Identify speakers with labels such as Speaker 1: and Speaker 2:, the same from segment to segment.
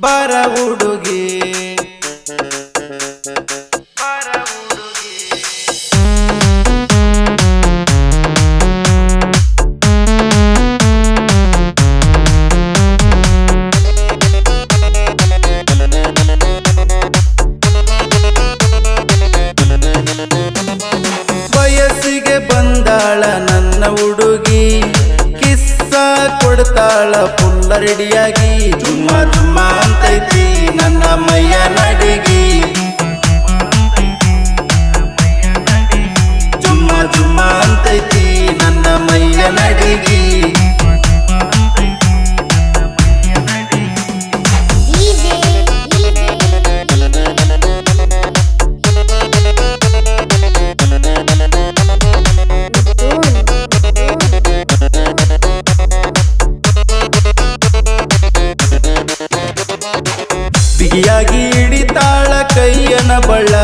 Speaker 1: ಬಾರ ಹುಡುಗಿ. ವಯಸ್ಸಿಗೆ ಬಂದಾಳ ನನ್ನ ಹುಡುಗಿ. ಕೊಡ್ತಾಳ ಪುಲ್ಲ ರೆಡಿಯಾಗಿ ಜುಮ್ಮ ಜುಮ್ಮ ಅಂತೈತಿ ನನ್ನ ಮೈಯ ನಡಿಗಿ. ಬಿಗಿಯಾಗಿ ಹಿಡಿತಾಳ ಕೈಯನ ಬಳ್ಳ.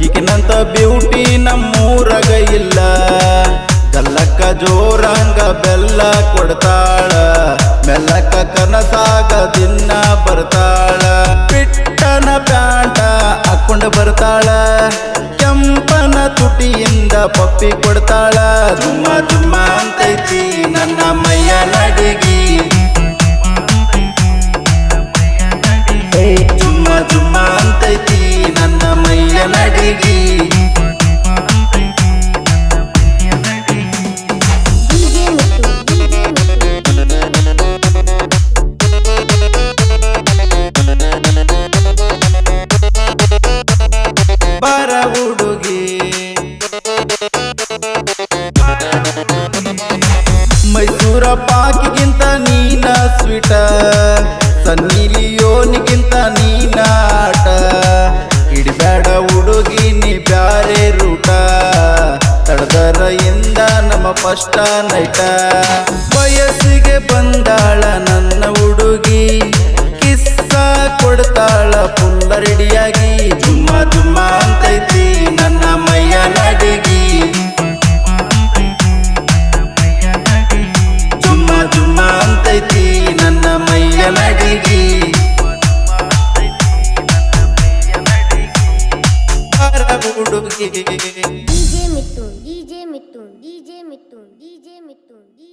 Speaker 1: ಈಗಿನಂತ ಬ್ಯೂಟಿ ನಮ್ಮೂರಗ ಇಲ್ಲ. ಗಲ್ಲಕ್ಕ ಜೋರಂಗ ಬೆಲ್ಲ ಕೊಡ್ತಾಳ. ಮೆಲ್ಲಕ್ಕ ಕನಸಾಗ ದಿನ ಬರ್ತಾಳ. ಪಿಟ್ಟನ ಪ್ಯಾಂಟ ಹಾಕೊಂಡು ಬರ್ತಾಳ. ಕೆಂಪನ ತುಟಿಯಿಂದ ಪಪ್ಪಿ ಕೊಡ್ತಾಳ. ತುಂಬ ತುಂಬ ಅಂತೈತಿ ನನ್ನ ಮೈಯ ನಡಿಗಿ ಹುಡುಗಿ. ಮೈಸೂರ ಪಾಕಿಗಿಂತ ನೀನ ಸ್ವೀಟ ಸನ್ನಿಲಿಯೋನಿಗಿಂತ ನೀನ ಆಟ. ಹಿಡಿಬೇಡ ಹುಡುಗಿ, ನೀ ಬ್ಯಾರೆ ರೂಟ. ತಡದರ ನಮ್ಮ ಫಸ್ಟ ನೈಟ ವಯಸ್ಸಿಗೆ ಬಂದಾಳ ನನ್ನ ಹುಡುಗಿ. ಕಿಸ್ಸ ಕೊಡ್ತಾಳ ಪುಲ್ಲ DJ Mitun, DJ Mitun, DJ Mitun, DJ Mitun, DJ